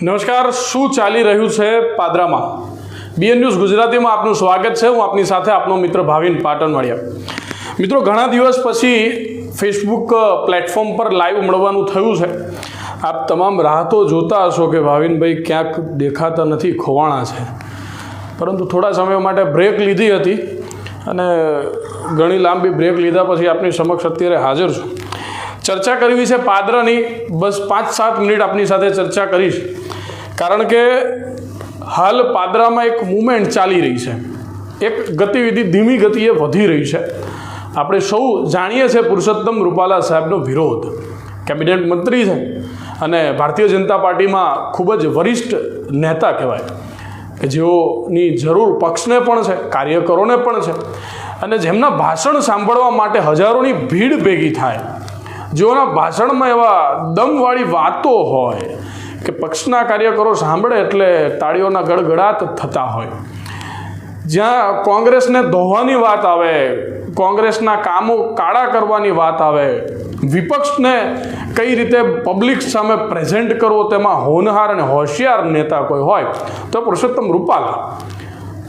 નમસ્કાર, શું ચાલી રહ્યું છે પાદરામાં? બીએન ન્યૂઝ ગુજરાતીમાં આપનું સ્વાગત છે. હું આપની સાથે આપનો મિત્ર ભાવિન પાટણ પાટણવાડિયા મિત્રો, ઘણા દિવસ પછી ફેસબુક પ્લેટફોર્મ પર લાઈવ મળવાનું થયું છે. આપ તમામ રાહતો જોતા હશો કે ભાવિનભાઈ ક્યાંક દેખાતા નથી, ખોવાણા છે. પરંતુ થોડા સમય માટે બ્રેક લીધી હતી અને ઘણી લાંબી બ્રેક લીધા પછી આપની સમક્ષ અત્યારે હાજર છું. ચર્ચા કરવી છે પાદરાની. બસ પાંચ સાત મિનિટ આપની સાથે ચર્ચા કરીશ. કારણ કે હાલ પાદરામાં એક મુવમેન્ટ ચાલી રહી છે. એક ગતિવિધિ ધીમી ગતિએ વધી રહી છે. આપણે સૌ જાણીએ છીએ પુરુષોત્તમ રૂપાલા સાહેબનો વિરોધ. કેબિનેટ મંત્રી છે અને ભારતીય જનતા પાર્ટીમાં ખૂબ જ વરિષ્ઠ નેતા કહેવાય. કે જેઓની જરૂર પક્ષને પણ છે, કાર્યકરોને પણ છે. અને જેમના ભાષણ સાંભળવા માટે હજારોની ભીડ ભેગી થાય. જેઓના ભાષણમાં એવા દમવાળી વાતો હોય કે પક્ષના કાર્યકરો સાંભળે એટલે તાળીઓના ગડગડાટ થતા હોય. જ્યાં કોંગ્રેસને ધોવાની વાત આવે, કોંગ્રેસના કામો કાળા કરવાની વાત આવે, વિપક્ષને કઈ રીતે પબ્લિક સામે પ્રેઝન્ટ કરવો તેમાં હોનહાર અને હોશિયાર નેતા કોઈ હોય, તો પુરુષોત્તમ રૂપાલા.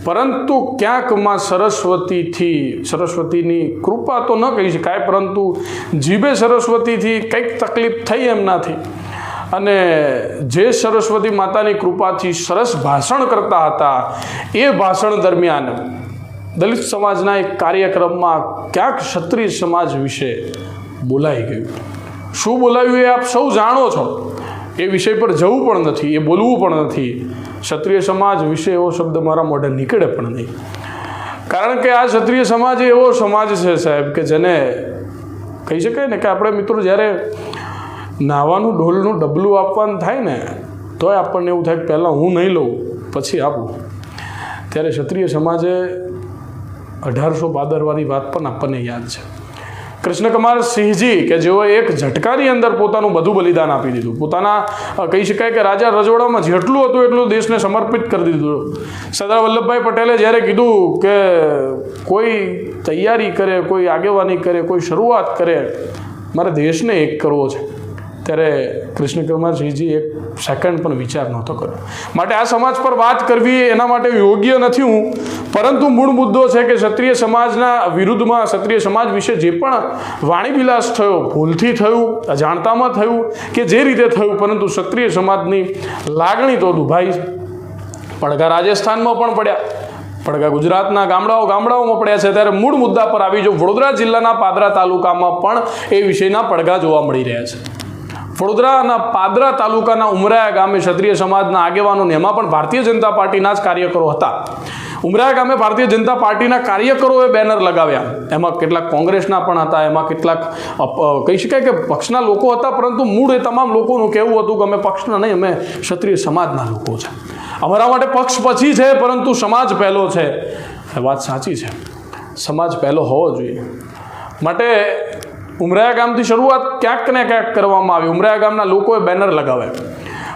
પરંતુ ક્યાંકમાં સરસ્વતીથી, સરસ્વતીની કૃપા તો ન કહી શકાય, પરંતુ જીભે સરસ્વતીથી કંઈક તકલીફ થઈ એમનાથી અને જે સરસ્વતી માતાની કૃપાથી સરસ ભાષણ કરતા હતા, એ ભાષણ દરમિયાન દલિત સમાજના એક કાર્યક્રમમાં ક્યાંક ક્ષત્રિય સમાજ વિશે બોલાઈ ગયું. શું બોલાવ્યું એ આપ સૌ જાણો છો? એ વિષય પર જવું પણ નથી, એ બોલવું પણ નથી. ક્ષત્રિય સમાજ વિશે એવો શબ્દ મારા મોઢે નીકળે પણ નહીં. કારણ કે આ ક્ષત્રિય સમાજ એવો સમાજ છે સાહેબ કે જેને કહી શકાય ને કે આપણે મિત્રો જ્યારે નાવાનું ડોલનું ડબલું આપવાનું થાય ને, તોય આપણને એવું થાય પહેલાં હું નહીં લઉં, પછી આપું. ત્યારે ક્ષત્રિય સમાજે અઢારસો બાદરવાની વાત પણ આપણને યાદ છે. કૃષ્ણકુમાર સિંહજી, કે જેઓ એક ઝટકાની અંદર પોતાનું બધું બલિદાન આપી દીધું. પોતાના કહી શકાય કે રાજા રજવાડામાં જેટલું હતું એટલું દેશને સમર્પિત કરી દીધું. સરદાર વલ્લભભાઈ પટેલે જ્યારે કીધું કે કોઈ તૈયારી કરે, કોઈ આગેવાની કરે, કોઈ શરૂઆત કરે, મારે દેશને એક કરવો છે. ત્યારે કૃષ્ણકુમાર સિંહજી એક સેકન્ડ પણ વિચાર નહોતો કર્યો. માટે આ સમાજ પર વાત કરવી એના માટે યોગ્ય નથી હું. પરંતુ મૂળ મુદ્દો છે કે ક્ષત્રિય સમાજના વિરુદ્ધમાં ક્ષત્રિય સમાજ વિશે જે પણ વાણીવિલાસ થયો, ભૂલથી થયું, અજાણતામાં થયું કે જે રીતે થયું, પરંતુ ક્ષત્રિય સમાજની લાગણી તો દુભાઈ પડઘા રાજસ્થાનમાં પણ પડ્યા. પડઘા ગુજરાતના ગામડાઓ ગામડાઓમાં પડ્યા છે. ત્યારે મૂળ મુદ્દા પર આવી જો વડોદરા જિલ્લાના પાદરા તાલુકામાં પણ એ વિષયના પડઘા જોવા મળી રહ્યા છે. વડોદરાના પાદરા તાલુકાના ઉમરાયા ગામે ક્ષત્રિય સમાજના આગેવાનો એમાં પણ ભારતીય જનતા પાર્ટીના જ કાર્યકરો હતા. ઉમરાયા ગામે ભારતીય જનતા પાર્ટીના કાર્યકરોએ બેનર લગાવ્યા. એમાં કેટલાક કોંગ્રેસના પણ હતા, એમાં કેટલાક કહી શકાય કે પક્ષના લોકો હતા, પરંતુ મૂળ એ તમામ લોકોનું કહેવું હતું કે અમે પક્ષના નહીં, અમે ક્ષત્રિય સમાજના લોકો છે. અમારા માટે પક્ષ પછી છે, પરંતુ સમાજ પહેલો છે. એ વાત સાચી છે. સમાજ પહેલો હોવો જોઈએ. માટે ઉમરાયા ગામથી શરૂઆત ક્યાંક ને ક્યાંક કરવામાં આવી. ઉમરાયા ગામના લોકોએ બેનર લગાવ્યા.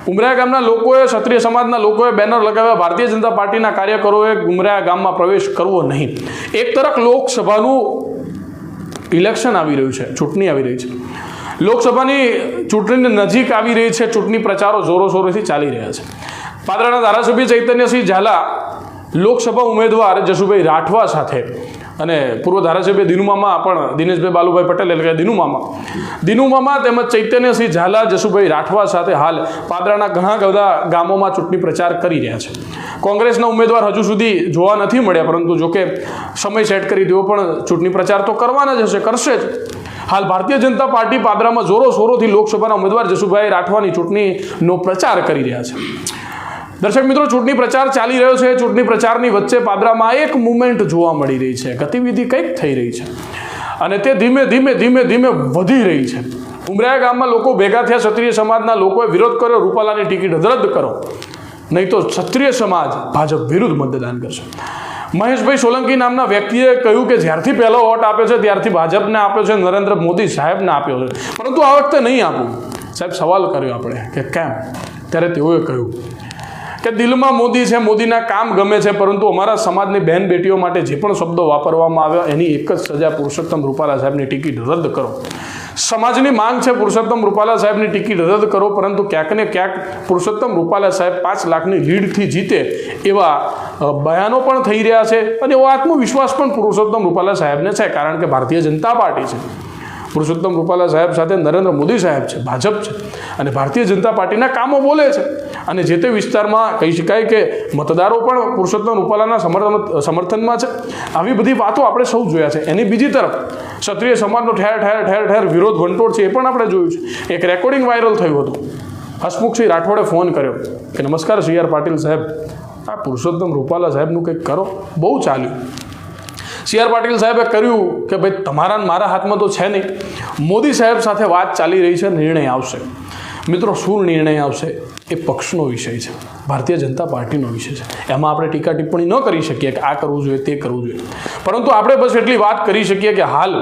ઉમરાયા ગામના લોકોએ, ક્ષત્રિય સમાજના લોકોએ બેનર લગાવ્યા. ભારતીય જનતા પાર્ટીના કાર્યકરોએ ઉમરાયા ગામમાં પ્રવેશ કરવો નહીં. એક તરફ લોકસભાનું ઇલેક્શન આવી રહ્યું છે, ચૂંટણી આવી રહી છે. લોકસભાની ચૂંટણીની નજીક આવી રહી છે, ચૂંટણી પ્રચારો જોરો શોરોથી ચાલી રહ્યા છે. પાદરાના ધારાસભ્ય ચૈતન્યસિંહ ઝાલા લોકસભા ઉમેદવાર જશુભાઈ રાઠવા સાથે અને પૂર્વ ધારાસભ્ય દિનુમામા પણ દિનેશભાઈ બાલુભાઈ પટેલ એટલે કે દિનુમામા દિનુમામા તેમજ ચૈતન્યસિંહ ઝાલા જશુભાઈ રાઠવા સાથે હાલ પાદરાના ઘણા બધા ગામોમાં ચૂંટણી પ્રચાર કરી રહ્યા છે. કોંગ્રેસના ઉમેદવાર હજુ સુધી જોવા નથી મળ્યા, પરંતુ જોકે સમય સેટ કરી દેવો પણ ચૂંટણી પ્રચાર તો કરવાના જ હશે, કરશે જ. હાલ ભારતીય જનતા પાર્ટી પાદરામાં જોરો શોરોથી લોકસભાના ઉમેદવાર જશુભાઈ રાઠવાની ચૂંટણીનો પ્રચાર કરી રહ્યા છે. દર્શક મિત્રો, ચૂંટણી પ્રચાર ચાલી રહ્યો છે. ચૂંટણી પ્રચારની વચ્ચે પાદરામાં એક મુવમેન્ટ જોવા મળી રહી છે. ગતિવિધિ કંઈક થઈ રહી છે. અને તે ધીમે ધીમે ધીમે ધીમે વધી રહી છે. ઉમરાયા ગામમાં લોકો ભેગા થયા. ક્ષત્રિય સમાજના લોકોએ વિરોધ કર્યો. રૂપાલાની ટિકિટ રદ કરો. નહીં તો ક્ષત્રિય સમાજ ભાજપ વિરુદ્ધ મતદાન કરશે. મહેશભાઈ સોલંકી નામના વ્યક્તિએ કહ્યું કે જ્યારથી પહેલો વોટ આપ્યો છે, ત્યારથી ભાજપને આપ્યો છે, નરેન્દ્ર મોદી સાહેબને આપ્યો છે. પરંતુ આ વખતે નહીં આપું. સાહેબ, સવાલ કર્યો આપણે કે કેમ? ત્યારે તેઓએ કહ્યું કે દિલમાં મોદી છે, મોદીના કામ ગમે છે, પરંતુ અમારા સમાજની બહેન બેટીઓ માટે જે પણ શબ્દો વાપરવામાં આવ્યા, એની એક જ સજા પુરુષોત્તમ રૂપાલા સાહેબની ટિકિટ રદ કરો. સમાજની માંગ છે પુરુષોત્તમ રૂપાલા સાહેબની ટિકિટ રદ કરો, પરંતુ ક્યાંક ને ક્યાંક પુરુષોત્તમ રૂપાલા સાહેબ પાંચ લાખની લીડથી જીતે એવા બયાનો પણ થઈ રહ્યા છે અને એવો આત્મવિશ્વાસ પણ પુરુષોત્તમ રૂપાલા સાહેબને છે, કારણ કે ભારતીય જનતા પાર્ટી છે. પુરુષોત્તમ રૂપાલા સાહેબ સાથે નરેન્દ્ર મોદી સાહેબ છે, ભાજપ છે અને ભારતીય જનતા પાર્ટીના કામો બોલે છે. અને જે તે વિસ્તારમાં કહી શકાય કે મતદારો પણ પુરુષોત્તમ રૂપાલાના સમર્થન, સમર્થનમાં છે. આવી બધી વાતો આપણે સૌ જોયા છે. એની બીજી તરફ ક્ષત્રિય સમાજનો ઠેર ઠેર ઠેર ઠેર વિરોધ વંટોળ છે એ પણ આપણે જોયું છે. એક રેકોર્ડિંગ વાયરલ થયું હતું. હસમુખસિંહ રાઠોડે ફોન કર્યો કે નમસ્કાર સી આર પાટીલ સાહેબ, આ પુરુષોત્તમ રૂપાલા સાહેબનું કંઈક કરો. બહુ ચાલ્યું. સી આર પાટીલ સાહેબે કર્યું કે ભાઈ તમારા મારા હાથમાં તો છે નહીં. મોદી સાહેબ સાથે વાત ચાલી રહી છે, નિર્ણય આવશે. મિત્રો, શું નિર્ણય આવશે એ પક્ષનો વિષય છે. ભારતીય જનતા પાર્ટીનો વિષય છે. એમાં આપણે ટીકા ટિપ્પણી ન કરી શકીએ કે આ કરવું જોઈએ, તે કરવું જોઈએ. પરંતુ આપણે બસ એટલી વાત કરી શકીએ કે હાલ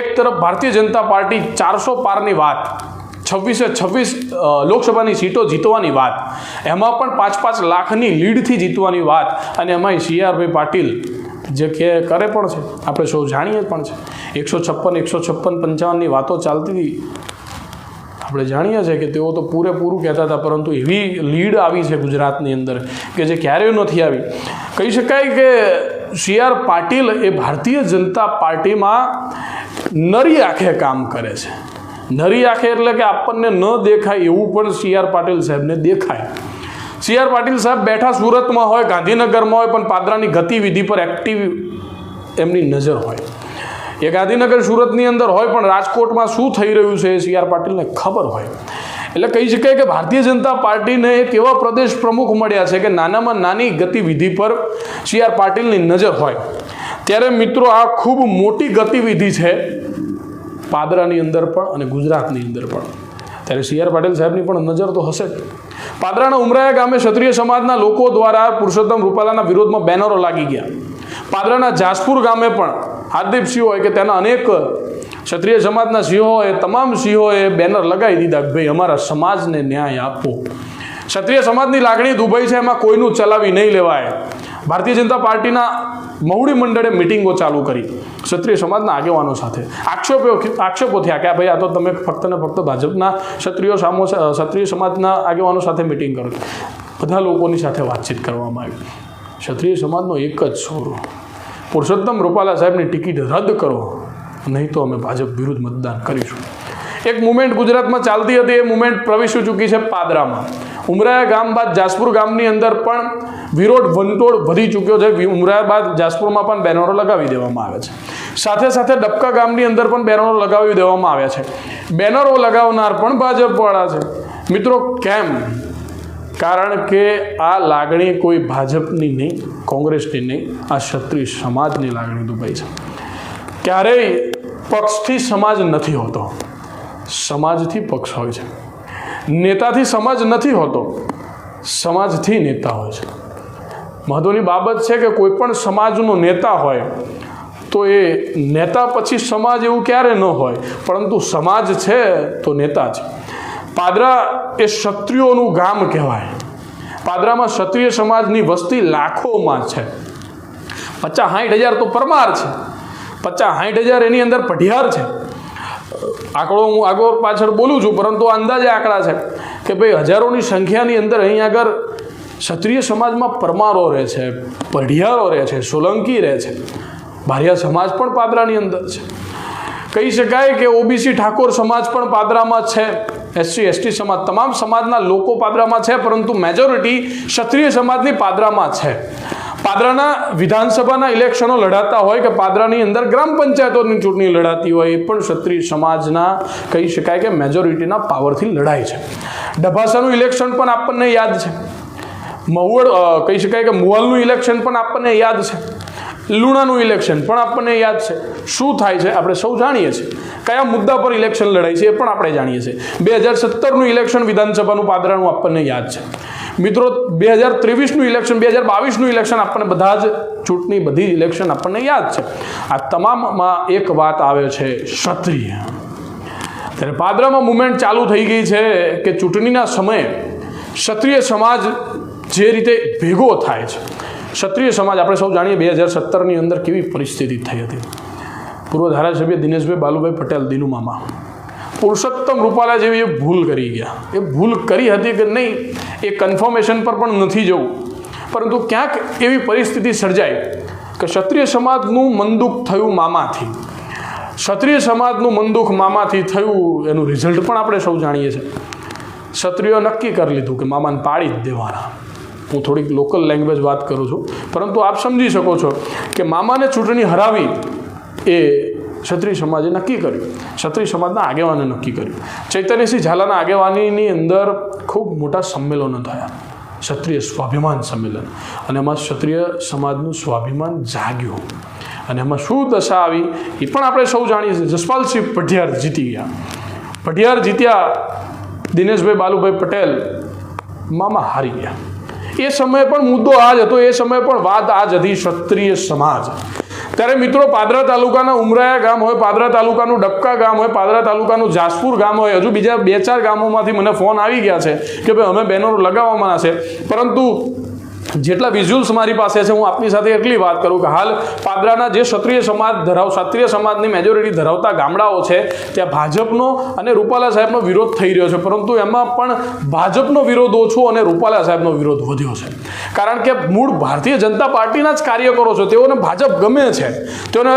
એક તરફ ભારતીય જનતા પાર્ટી ચારસો પારની વાત, છવ્વીસે છવ્વીસ લોકસભાની સીટો જીતવાની વાત, એમાં પણ પાંચ પાંચ લાખની લીડથી જીતવાની વાત, અને એમાંય સીઆરભાઈ પાટીલ જે કે કરે પણ છે. આપણે સૌ જાણીએ પણ છે. એકસો છપ્પન એકસો છપ્પન, પંચાવનની વાતો ચાલતી હતી. આપણે જાણીએ છીએ કે તેઓ તો પૂરેપૂરું કહેતા હતા, પરંતુ એવી લીડ આવી છે ગુજરાતની અંદર કે જે ક્યારેય નથી આવી. કહી શકાય કે સી આર પાટીલ એ ભારતીય જનતા પાર્ટીમાં નરી આંખે કામ કરે છે. નરી આંખે એટલે કે આપણને ન દેખાય એવું પણ સી આર પાટીલ સાહેબને દેખાય. સી આર પાટીલ સાહેબ બેઠા સુરતમાં હોય, ગાંધીનગરમાં હોય, પણ પાદરાની ગતિવિધિ પર એક્ટિવ એમની નજર હોય. એ ગાંધીનગર સુરતની અંદર હોય, પણ રાજકોટમાં શું થઈ રહ્યું છે એ સી આર પાટીલને ખબર હોય. એટલે કહી શકાય કે ભારતીય જનતા પાર્ટીને એક એવા પ્રદેશ પ્રમુખ મળ્યા છે કે નાનામાં નાની ગતિવિધિ પર સી આર પાટીલની નજર હોય. ત્યારે મિત્રો, આ ખૂબ મોટી ગતિવિધિ છે પાદરાની અંદર પણ અને ગુજરાતની અંદર પણ. ત્યારે સી આર પાટીલ સાહેબની પણ નજર તો હશે જ. પાદરાના ઉમરાયા ગામે ક્ષત્રિય સમાજના લોકો દ્વારા પુરુષોત્તમ રૂપાલાના વિરોધમાં બેનરો લાગી ગયા. પાદરાના જાસપુર ગામે પણ હાર્દિપ સિંહ હોય કે તેના અનેક ક્ષત્રિય સમાજના સિંહોએ તમામ સિંહોએ બેનર લગાવી દીધા કે ભાઈ અમારા સમાજને ન્યાય આપો. ક્ષત્રિય સમાજની લાગણી દુભાઈ છે, એમાં કોઈનું ચલાવી નહીં લેવાય. ભારતીય જનતા પાર્ટીના મહુડી મંડળે મિટિંગો ચાલુ કરી ક્ષત્રિય સમાજના આગેવાનો સાથે. આક્ષેપો આક્ષેપો થયા કે ભાઈ આ તો તમે ફક્ત ને ફક્ત ભાજપના ક્ષત્રિયો સામો ક્ષત્રિય સમાજના આગેવાનો સાથે મિટિંગ કરો બધા લોકોની સાથે વાતચીત કરવામાં આવી. ક્ષત્રિય સમાજનો એક જ સોર પુરુષોત્તમ રૂપાલા સાહેબની ટિકિટ રદ કરો. નહીં તો અમે ભાજપ વિરુદ્ધ મતદાન કરીશું. એક મુમેન્ટ ગુજરાતમાં ચાલતી હતી. એ મુમેન્ટ પ્રવેશી ચૂકી છે પાદરામાં. ઉમરાયા ગામ બાદ જાસપુર ગામની અંદર પણ વિરોધ વંટોળ વધી ચૂક્યો છે. ઉમરાયા બાદ જાસપુરમાં પણ બેનરો લગાવી દેવામાં આવે છે. સાથે સાથે ડબકા ગામની અંદર પણ બેનરો લગાવી દેવામાં આવ્યા છે. બેનરો લગાવનાર પણ ભાજપવાળા છે. મિત્રો, કેમ? કારણ કે આ લાગણી કોઈ ભાજપની નહીં, કોંગ્રેસની નહીં, આ ક્ષત્રિય સમાજની લાગણી દુભાઈ છે. ક્યારેય પક્ષથી સમાજ નથી હોતો. સમાજથી પક્ષ હોય છે. નેતાથી સમાજ નથી હોતો. સમાજથી નેતા હોય છે. મહત્વની બાબત છે કે કોઈ પણ સમાજનો નેતા હોય, તો એ નેતા પછી સમાજ એવું ક્યારે ન હોય, પરંતુ સમાજ છે તો નેતા છે પાદરા એ ક્ષત્રિયોનું ગામ કહેવાય. પાદરામાં ક્ષત્રિય સમાજની વસ્તી લાખોમાં છે. પચાસ સાઠ હજાર તો પરમાર છે. પચાસ સાઠ હજાર એની અંદર પઢિયાર છે. આંકડો હું આગળ પાછળ બોલું છું, પરંતુ અંદાજે આંકડા છે કે ભાઈ હજારોની સંખ્યાની અંદર અહીં આગળ ક્ષત્રિય સમાજમાં પરમારો રહે છે, પઢિયારો રહે છે, સોલંકી રહે છે. ભારિયા સમાજ પણ પાદરાની અંદર છે. કહી શકાય કે ઓબીસી ઠાકોર સમાજ પણ પાદરામાં છે. એસસી એસટી સમાજ તમામ સમાજના લોકો પાદરામાં છે, પરંતુ મેજોરિટી ક્ષત્રિય સમાજની પાદરામાં છે. પાદરાના વિધાનસભાના ઇલેક્શનો લડાતા હોય કે પાદરાની અંદર ગ્રામ પંચાયતોની ચૂંટણી લડાતી હોય, એ પણ ક્ષત્રિય સમાજના કહી શકાય કે મેજોરિટીના પાવરથી લડાય છે. ડભાસાનું ઇલેક્શન પણ આપણને યાદ છે. મહુવડ કહી શકાય કે મુવાલનું ઇલેક્શન પણ આપણને યાદ છે. લુણાનું ઇલેક્શન પણ આપણને યાદ છે. શું થાય છે? આપણે સૌ જાણીએ છીએ. કયા મુદ્દા પર ઇલેક્શન લડાય છે એ પણ આપણે જાણીએ છીએ. બે હજાર સત્તરનું ઇલેક્શન વિધાનસભાનું પાદરાનું આપણને યાદ છે. મિત્રો બે હજાર ત્રેવીસનું ઇલેક્શન બે હજાર બાવીસનું ઇલેક્શન આપણને બધા જ ચૂંટણી બધી જ ઇલેક્શન આપણને યાદ છે. આ તમામમાં એક વાત આવે છે, ક્ષત્રિય. ત્યારે પાદરામાં મુવમેન્ટ ચાલુ થઈ ગઈ છે કે ચૂંટણીના સમયે ક્ષત્રિય સમાજ જે રીતે ભેગો થાય છે ક્ષત્રિય સમાજ, આપણે સૌ જાણીએ બે હજાર સત્તરની અંદર કેવી પરિસ્થિતિ થઈ હતી. પૂર્વ ધારાસભ્ય દિનેશભાઈ બાલુભાઈ પટેલ, દિનુ મામા. પુરુષોત્તમ રૂપાલા જેવી એ ભૂલ કરી ગયા. એ ભૂલ કરી હતી કે નહીં એ કન્ફર્મેશન પર પણ નથી જવું. પરંતુ ક્યાંક એવી પરિસ્થિતિ સર્જાઈ કે ક્ષત્રિય સમાજનું મનદુખ થયું મામાથી. ક્ષત્રિય સમાજનું મનદુખ મામાથી થયું એનું રિઝલ્ટ પણ આપણે સૌ જાણીએ છીએ. ક્ષત્રિયો નક્કી કરી લીધું કે મામાને પાડી જ દેવાના. હું થોડીક લોકલ લેંગ્વેજ વાત કરું છું. પરંતુ આપ સમજી શકો છો કે મામાને ચૂંટણી હરાવી એ ક્ષત્રિય સમાજે નક્કી કર્યું. ક્ષત્રિય સમાજના આગેવાને નક્કી કર્યું. ચૈતન્યસિંહ ઝાલાના આગેવાનીની અંદર ખૂબ મોટા સંમેલનો થયા. ક્ષત્રિય સ્વાભિમાન સંમેલન. અને એમાં ક્ષત્રિય સમાજનું સ્વાભિમાન જાગ્યું. અને એમાં શું દશા આવી એ પણ આપણે સૌ જાણીએ છીએ. જસપાલસિંહ પઢિયાર જીતી ગયા. પઢિયાર જીત્યા દિનેશભાઈ બાલુભાઈ પટેલ મામા હારી ગયા. એ સમયે પણ મુદ્દો આ જ હતો, એ સમયે પણ વાત આ જ હતી, ક્ષત્રિય સમાજ. ત્યારે મિત્રો, પાદરા તાલુકાના ઉમરાયા ગામ હોય, પાદરા તાલુકાનું ડબકા ગામ હોય, પાદરા તાલુકાનું જાસપુર ગામ હોય, હજુ બીજા બે ચાર ગામોમાંથી મને ફોન આવી ગયા છે કે ભાઈ અમે બેનરો લગાવવાના છે. પરંતુ જેટલા વિઝ્યુઅલ્સ મારી પાસે છે, હું આપની સાથે એટલી વાત કરું કે હાલ પાદરાના જે ક્ષત્રિય સમાજ ધરાવ, ક્ષત્રિય સમાજની મેજોરિટી ધરાવતા ગામડાઓ છે, ત્યાં ભાજપનો અને રૂપાલા સાહેબનો વિરોધ થઈ રહ્યો છે. પરંતુ એમાં પણ ભાજપનો વિરોધ ઓછો અને રૂપાલા સાહેબનો વિરોધ વધ્યો છે. કારણ કે મૂળ ભારતીય જનતા પાર્ટીના જ કાર્યકરો છે, તેઓને ભાજપ ગમે છે. તેઓને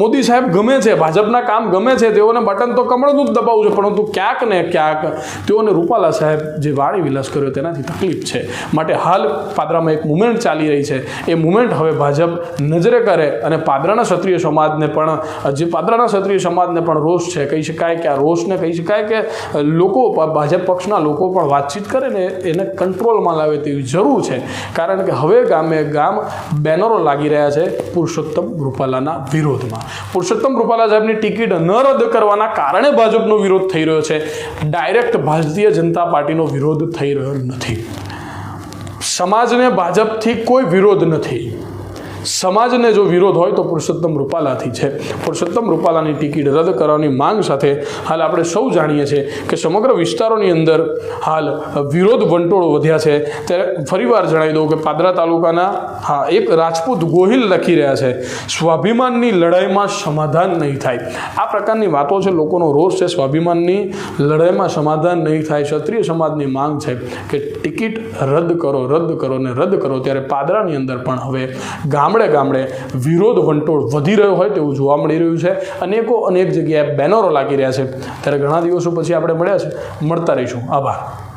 મોદી સાહેબ ગમે છે, ભાજપના કામ ગમે છે, તેઓને બટન તો કમળનું જ દબાવવું છે, પરંતુ ક્યાંક ને ક્યાંક તેઓને રૂપાલા સાહેબ જે વાણી વિલાસ કર્યો તેનાથી તકલીફ છે. માટે હાલ પાદરામાં એક મુવમેન્ટ ચાલી રહી છે. એ મુવમેન્ટ હવે ભાજપ નજરે કરે અને પાદરાના ક્ષત્રિય સમાજને પણ, જે પાદરાના ક્ષત્રિય સમાજને પણ રોષ છે. કહી શકાય કે આ રોષને, કહી શકાય કે લોકો, ભાજપ પક્ષના લોકો પણ વાતચીત કરે ને એને કંટ્રોલમાં લાવે તેવી જરૂર છે. કારણ કે હવે ગામે ગામ બેનરો લાગી રહ્યા છે પુરુષોત્તમ રૂપાલાના વિરોધમાં. પુરુષોત્તમ રૂપાલા સાહેબની ટિકિટ ન રદ કરવાના કારણે ભાજપનો વિરોધ થઈ રહ્યો છે. ડાયરેક્ટ ભારતીય જનતા પાર્ટીનો વિરોધ થઈ રહ્યો નથી. સમાજને ભાજપથી કોઈ વિરોધ નથી. સમાજને જો વિરોધ હોય તો પુરુષોત્તમ રૂપાલાથી છે. પુરુષોત્તમ રૂપાલાની ટિકિટ રદ કરવાની માંગ સાથે હાલ આપણે સૌ જાણીએ છીએ કે સમગ્ર વિસ્તારોની અંદર હાલ વિરોધ વંટોળ વધ્યા છે. ત્યારે ફરીવાર જણાવી દઉં કે પાદરા તાલુકાના હા, એક રાજપૂત ગોહિલ લખી રહ્યા છે, સ્વાભિમાનની લડાઈમાં સમાધાન નહીં થાય. આ પ્રકારની વાતો છે, લોકોનો રોષ છે, સ્વાભિમાનની લડાઈમાં સમાધાન નહીં થાય. ક્ષત્રિય સમાજની માંગ છે કે ટિકિટ રદ કરો રદ કરો ને રદ કરો. ત્યારે પાદરાની અંદર પણ હવે ગામડે ગામડે વિરોધ વંટોળ વધી રહ્યો હોય તેવું જોવા મળી રહ્યું છે. અનેકો અનેક જગ્યાએ બેનરો લાગી રહ્યા છે. ત્યારે ઘણા દિવસો પછી આપણે મળ્યા છે. મળતા રહીશું. આભાર.